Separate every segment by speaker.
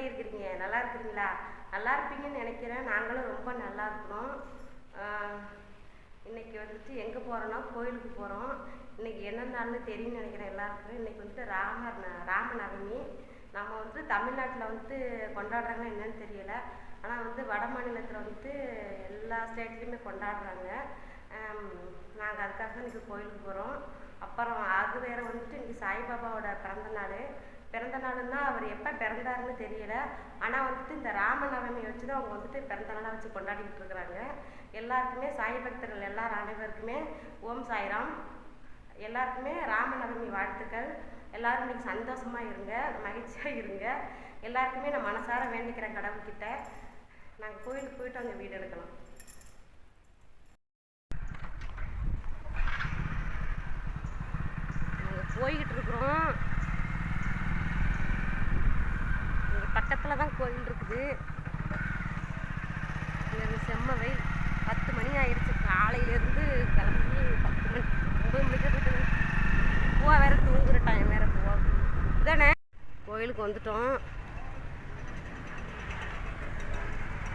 Speaker 1: எப்படி இருக்கிறீங்க நல்லா இருக்கிறீங்களா? நல்லா இருப்பீங்கன்னு நினைக்கிறேன். நாங்களும் ரொம்ப நல்லா இருக்கிறோம். இன்னைக்கு வந்துட்டு எங்கே போகிறோன்னா கோயிலுக்கு போகிறோம் இன்னைக்கு என்ன நாள்னு தெரியும்னு நினைக்கிறேன் எல்லாருக்கும். இன்னைக்கு வந்துட்டு ராமர் ந- ராமநவமி. நம்ம வந்து தமிழ்நாட்டில் வந்துட்டு கொண்டாடுறாங்க என்னன்னு தெரியல. ஆனால் வந்து வட மாநிலத்தில் வந்துட்டு எல்லா ஸ்டேட்லேயுமே கொண்டாடுறாங்க. நாங்கள் அதுக்காக இன்றைக்கி கோயிலுக்கு போகிறோம் அப்புறம் அது வேற வந்துட்டு இன்றைக்கி சாய்பாபாவோட பிறந்த நாள். பிறந்த நாளுன்னா அவர் எப்போ பிறந்தாருன்னு தெரியல. ஆனால் வந்துட்டு இந்த ராமநவமி வச்சு தான் அவங்க வந்துட்டு பிறந்த நாளாக வச்சு கொண்டாடிக்கிட்டு இருக்கிறாங்க. எல்லாருக்குமே சாய் பக்தர்கள் எல்லார் அனைவருக்குமே ஓம் சாய்ராம். எல்லாருக்குமே ராமநவமி வாழ்த்துக்கள். எல்லாரும் இன்னைக்கு சந்தோஷமா இருங்க மகிழ்ச்சியாக இருங்க. எல்லாருக்குமே நான் மனசார வேண்டிக்கிறேன் கடவுள்கிட்ட. நாங்கள் கோயிலுக்கு போயிட்டு அங்கே வீடு எடுக்கலாம். போய்கிட்டு இருக்கிறோம் இங்கே பக்கத்தில் தான் கோயில் இருக்குது. இங்கேருந்து பத்து மணி ஆயிடுச்சு காலையிலேருந்து கிளம்பி பத்து மணி. ஒம்பது மணிக்கு போயிட்டு பூவா வேற தூங்குற டைம் வேற பூவா. இதானே? கோயிலுக்கு வந்துட்டோம்.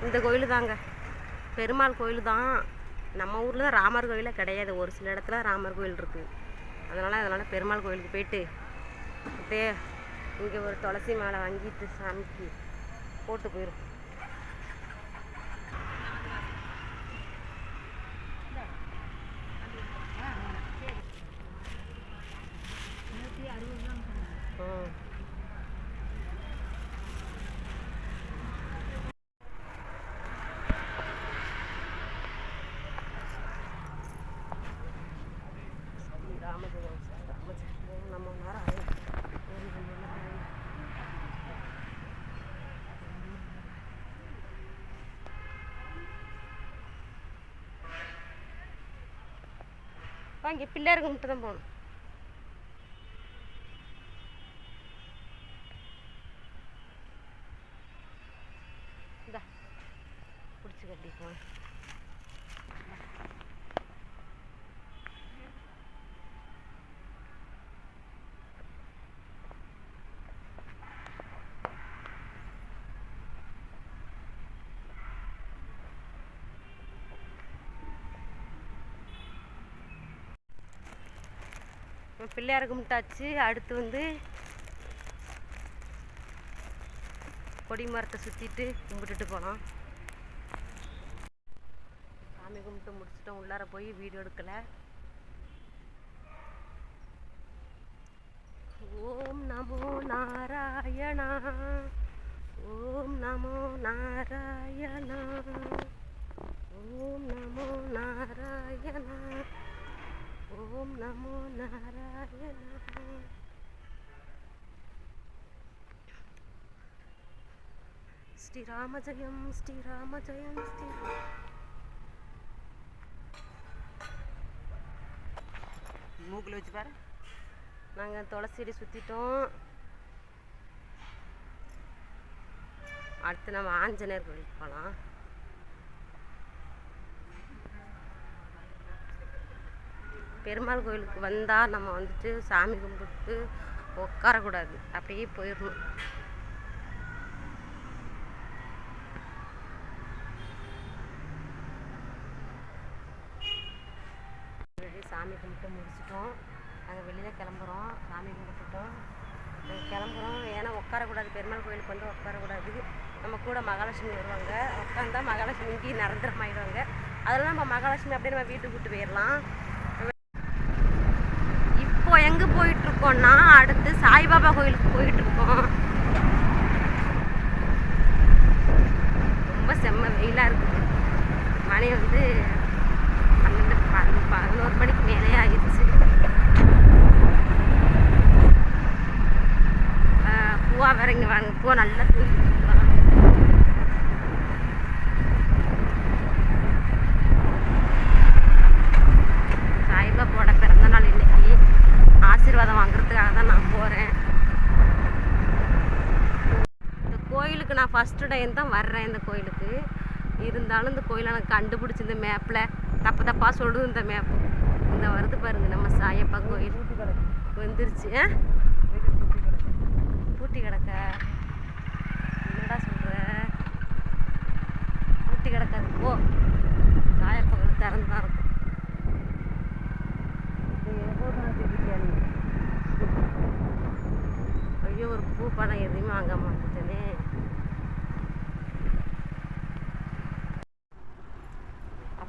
Speaker 1: இந்த கோயில் தாங்க. பெருமாள் கோயில் தான். நம்ம ஊரில் தான் ராமர் கோயிலே கிடையாது. ஒரு சில இடத்துல ராமர் கோயில் இருக்குது அதனால் அதனால் பெருமாள் கோயிலுக்கு போயிட்டு அப்படியே இங்கே ஒரு துளசி மாலை வாங்கிட்டு சாமிக்கு போட்டு போயிடும் ம் ராமஜெயம் ராமஜெயம் நம்ம நாராயண ஓம் நமோ நாராயண வாங்க பிள்ளையாருக்கு கும்பிட்டு தான் போகணும். இந்த பிடிச்சி கட்டி போங்க பிள்ளையாரை கும்பிட்டாச்சு. அடுத்து வந்து கொடி மரத்தை சுற்றிட்டு கும்பிட்டுட்டு போகலாம் சாமி கும்பிட்டு முடிச்சுட்டோம். உள்ளார போய் வீடியோ எடுக்கலை. ஓம் நமோ நாராயணா. ஓம் நமோ நாராயணா ஓம் நமோ நாராயணா ஓம் நமோ நாராயணா ஸ்ரீராம ஜெயம் ஸ்ரீராம ஜெயம் ஸ்ரீ
Speaker 2: மூக்கில் வச்சு பாரு.
Speaker 1: நாங்கள் துளசி செடி சுற்றிட்டோம் அடுத்து நம்ம ஆஞ்சநேயர் கோயிலுக்கு போகலாம் பெருமாள் கோயிலுக்கு வந்தால் நம்ம வந்துட்டு சாமி கும்பிட்டு உட்காரக்கூடாது அப்படியே போயிடணும் சாமி கும்பிட்டு முடிச்சிட்டோம். நாங்கள் வெளியில் கிளம்புறோம். சாமி கும்பிட்டுட்டோம். கிளம்புறோம். ஏன்னா உட்காரக்கூடாது பெருமாள் கோயிலுக்கு வந்து உட்காரக்கூடாது நம்ம கூட மகாலட்சுமி வருவாங்க. உட்காந்தா மகாலட்சுமி இங்கேயும் நிரந்தரமாயிடுவாங்க. அதெல்லாம் நம்ம மகாலட்சுமி அப்படியே நம்ம வீட்டுக்கு கூட்டு போயிடலாம் எங்கே போயிட்டு இருக்கோம்னா அடுத்து சாய்பாபா கோயிலுக்கு போயிட்டு இருக்கோம் ரொம்ப செம்ம வெயிலாக இருக்குது மணி வந்து பன்னெண்டு பதினோரு மணிக்கு மேலே ஆயிடுச்சு. பூவா வரங்க வாங்க. பூவா நல்லா தூக்கிட்டு இருக்கா. சாய்பாபாவோட பிறந்த நாள் இன்னைக்கு ஆசீர்வாதம் வாங்குறதுக்காக தான் நான் போகிறேன் இந்த கோயிலுக்கு நான் ஃபஸ்ட்டு டைம் தான் வர்றேன் இந்த கோயிலுக்கு. இருந்தாலும் இந்த கோயிலை நான் கண்டுபிடிச்சி இந்த மேப்பில் தப்பு தப்பாக சொல்லுது இந்த மேப்பு இந்த வருது பாருங்க நம்ம சாயப்பா கோயில். வந்துருச்சு. ஆ? பூட்டி கிடக்க. பூட்டி கிடக்காது போ. காயப்பகல் திறந்து தான் இருக்கும். ஐயோ ஒரு பூ படம் எதுவுமே வாங்க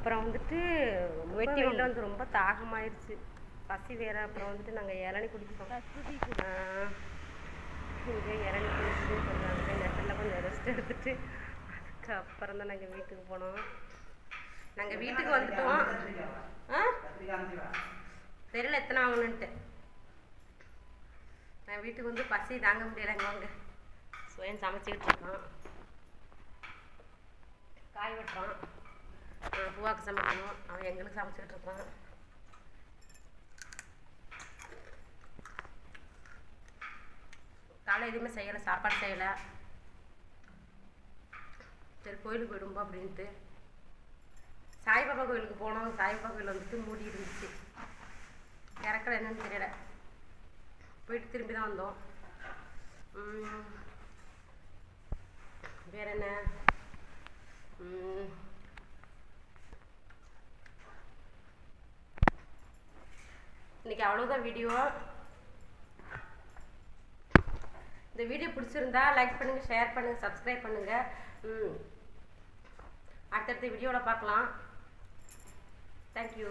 Speaker 1: அப்புறம் வந்துட்டு வெட்டி வெளில வந்து ரொம்ப தாகமாயிருச்சு. பசி வேற அப்புறம் வந்துட்டு நாங்கள் இளநி குடிச்சோம் இங்கே இளநி குடிச்சு கொஞ்சம் நெட்டில் கொஞ்சம் ரெஸ்ட் எடுத்துட்டு அதுக்கப்புறம் தான் நாங்கள் வீட்டுக்கு போனோம். நாங்கள் வீட்டுக்கு வந்துட்டோம். ஆ? தெரியல எத்தனை வாங்கணுன்ட்டு நான் வீட்டுக்கு வந்து பசி தாங்க முடியலைங்க அவங்க. சுயம் சமைச்சிக்கிட்டு இருக்கோம் காய் வெட்டுறான். அப்பாவுக்கு சமைக்கணும். அவன் எங்களுக்கு சமைச்சிக்கிட்டு இருக்கான். காலை எதுவுமே செய்யலை சாப்பாடு செய்யலை. சரி கோயிலுக்கு போயிடும்போ அப்படின்ட்டு. சாய்பாபா கோயிலுக்கு போனோம். சாய்பாபா கோயில் வந்துட்டு மூடி இருந்துச்சு. இறக்கல என்னன்னு தெரியல. போயிட்டு திரும்பி தான் வந்தோம். வேற என்ன? இன்றைக்கி அவ்வளோதான் வீடியோ இந்த வீடியோ பிடிச்சிருந்தா லைக் பண்ணுங்கள் ஷேர் பண்ணுங்கள் சப்ஸ்கிரைப் பண்ணுங்கள் அடுத்தடுத்த வீடியோவில் பார்க்கலாம். தேங்க்யூ